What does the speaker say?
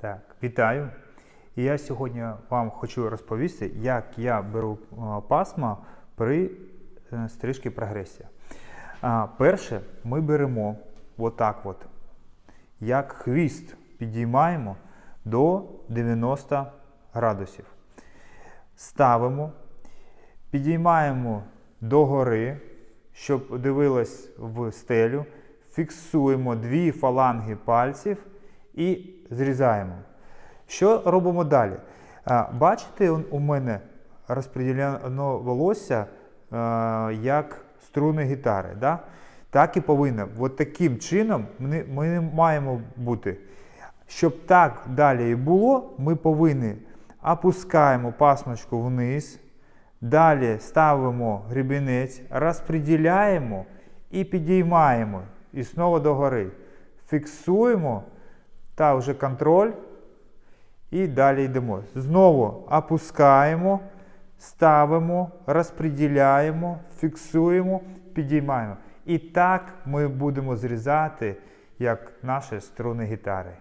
Так, вітаю. І я сьогодні вам хочу розповісти, як я беру е, пасма при е, стрижці прогресія. Перше, ми беремо отак от, як хвіст підіймаємо до 90 градусів. Ставимо, підіймаємо догори, щоб дивилось в стелю, фіксуємо дві фаланги пальців і зрізаємо. Що робимо далі? Бачите, у мене розподілено волосся е, як струни гітари. Да? Так і повинно. От таким чином ми, не маємо бути. Щоб так далі і було, ми повинні опускаємо пасмочку вниз, далі ставимо гребінець, розподіляємо і підіймаємо. І знову догори. Фіксуємо та вже контроль. І далі йдемо. Знову опускаємо, ставимо, розподіляємо, фіксуємо, підіймаємо. І так ми будемо зрізати, як наші струни гітари.